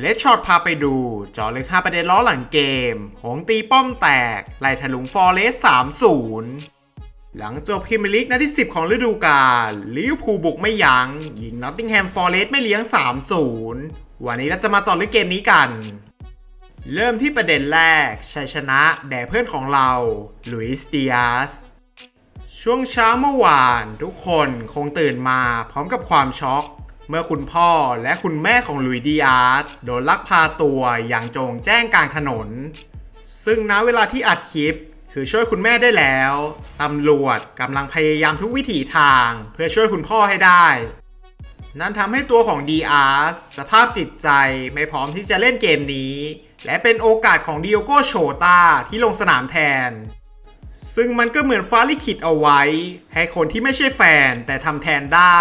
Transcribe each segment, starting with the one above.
เลดช็อตพาไปดูจอเลยค่าประเด็นล้อหลังเกม หงตีป้อมแตก ไล่ถลุงฟอร์เรส3-0 หลังจบพรีเมียร์ลีกนัดที่ 10 ของฤดูกาลลิเวอร์พูลบุกไม่ยัง้งยิงนอตติงแฮมฟอร์เรสไม่เลี้ยง 3-0 วันนี้เราจะมาต่อเรื่องเกมนี้กัน เริ่มที่ประเด็นแรก ชัยชนะแด่เพื่อนของเราลุยส์ดิอาสช่วงเช้าเมื่อวาน ทุกคนคงตื่นมาพร้อมกับความช็อก เมื่อคุณพ่อและคุณแม่ของลุยดีอาร์ตโดนลักพาตัวอย่างโจงแจ้งกลางถนน ซึ่งณเวลาที่อัดคลิปคือช่วยคุณแม่ได้แล้วตำรวจกำลังพยายามทุกวิถีทางเพื่อช่วยคุณพ่อให้ได้ นั่นทำให้ตัวของ DR สภาพจิตใจไม่พร้อมที่จะเล่นเกมนี้ และเป็นโอกาสของดิโอโกโชตาที่ลงสนามแทน ซึ่งมันก็เหมือนฟ้าลิขิตเอาไว้ ให้คนที่ไม่ใช่แฟนแต่ทำแทนได้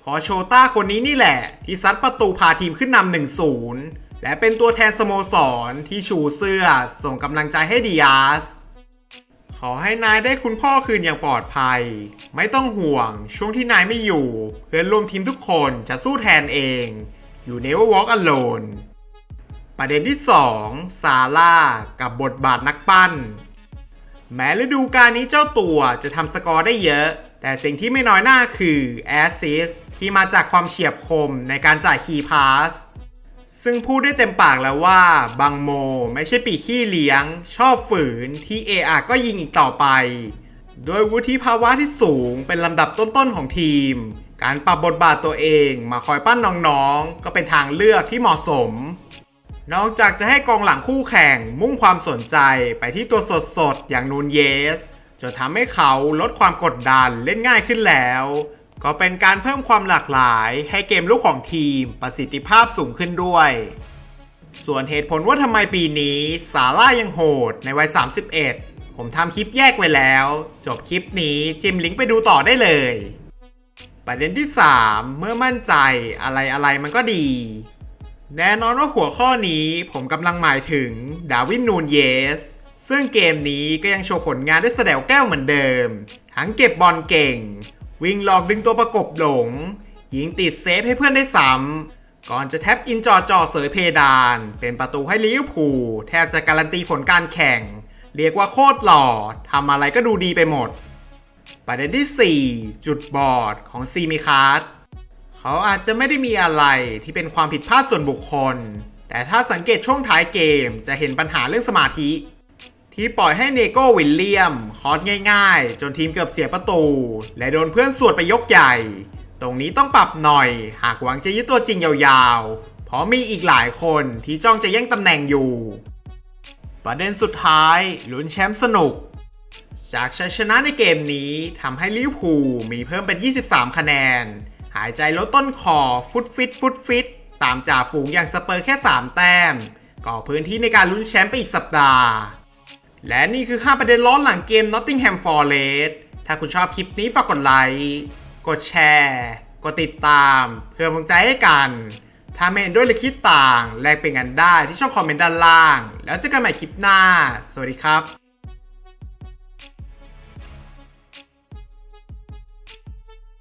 เพราะโชต้าคนนี้นี่แหละ ที่ซัดประตูพาทีมขึ้นนำหนึ่งศูนย์และเป็นตัวแทนสโมสรที่ชูเสื้อ ส่งกำลังใจให้ดิอาสขอให้นายได้คุณพ่อคืนอย่างปลอดภัย ไม่ต้องห่วงช่วงที่นายไม่อยู่ เพื่อนร่วมทีมทุกคนจะสู้แทนเอง อยู่ Never Walk Alone ประเด็นที่ 2 ซาร่ากับบทบาทนักปั้น แม้ฤดูกาลนี้เจ้าตัวจะทำสกอร์ได้เยอะ แต่สิ่งที่ไม่น้อยหน้าคือแอสซิสที่มาจากความเฉียบคมในการจ่ายคีย์พาสซึ่งพูดได้เต็มปากแล้วว่าบังโมไม่ใช่ปีขี้เลี้ยง ชอบฝืนที่เออาก็ยิงอีกต่อไป โดยวุฒิภาวะที่สูงเป็นลำดับต้นๆของทีม การปรับบทบาทตัวเองมาคอยปั้นน้องๆ ก็เป็นทางเลือกที่เหมาะสม นอกจากจะให้กองหลังคู่แข่งมุ่งความสนใจไปที่ตัวสดๆ อย่างนูนเยส จนทำให้เขาลดความกดดันเล่นง่ายขึ้นแล้ว ก็เป็นการเพิ่มความหลากหลายให้เกมลุกของทีมประสิทธิภาพสูงขึ้นด้วย ส่วนเหตุผลว่าทำไมปีนี้ซาร่ายังโหดในวัย 31 ผมทำคลิปแยกไว้แล้ว จบคลิปนี้จิมลิงก์ไปดูต่อได้เลย ประเด็นที่ 3 เมื่อมั่นใจอะไรอะไรมันก็ดี แน่นอนว่าหัวข้อนี้ผมกำลังหมายถึงดาวินนูนเยส ซึ่งเกมนี้ก็ยังโชว์ผลงานได้แสดวแก้วเหมือนเดิม ทั้งเก็บบอลเก่ง วิ่งหลอกดึงตัวประกบหลง ยิงติดเซฟให้เพื่อนได้ซ้ำ ก่อนจะแท็บอินจอจอเสยเพดาน เป็นประตูให้ลิเวอร์พูลแทบจะการันตีผลการแข่ง เรียกว่าโคตรหล่อทำอะไรก็ดูดีไปหมด ประเด็นที่ 4 จุดบอดของซีมิคาร์ เขาอาจจะไม่ได้มีอะไรที่เป็นความผิดพลาดส่วนบุคคล แต่ถ้าสังเกตช่วงท้ายเกมจะเห็นปัญหาเรื่องสมาธิ ที่ปล่อยให้เนโก้วิลเลียมคอร์สง่ายๆ จนทีมเกือบเสียประตู และโดนเพื่อนสวดไปยกใหญ่ ตรงนี้ต้องปรับหน่อย หากหวังจะยึดตัวจริงยาวๆ เพราะมีอีกหลายคนที่จ้องจะแย่งตำแหน่งอยู่ ประเด็นสุดท้ายลุ้นแชมป์สนุกจากชัยชนะในเกมนี้ทำให้ลิเวอร์พูลมีเพิ่มเป็น 23 คะแนน หายใจลดต้นคอฟุตฟิตฟุตฟิตตามจ่าฝูงอย่างสเปอร์แค่ 3 แต้มก่อพื้นที่ในการลุ้นแชมป์ไปอีกสัปดาห์ และนี่คือ 5 ประเด็นร้อนหลังเกม Nottingham Forest ถ้าคุณชอบคลิปนี้ฝากกดไลค์ กดแชร์ กดติดตาม เพื่อกำลังใจให้กัน ถ้าไม่เห็นด้วยหรือคิดต่าง แลกเป็นกันได้ที่ช่องคอมเมนต์ด้านล่าง แล้วเจอกันใหม่คลิปหน้า สวัสดีครับ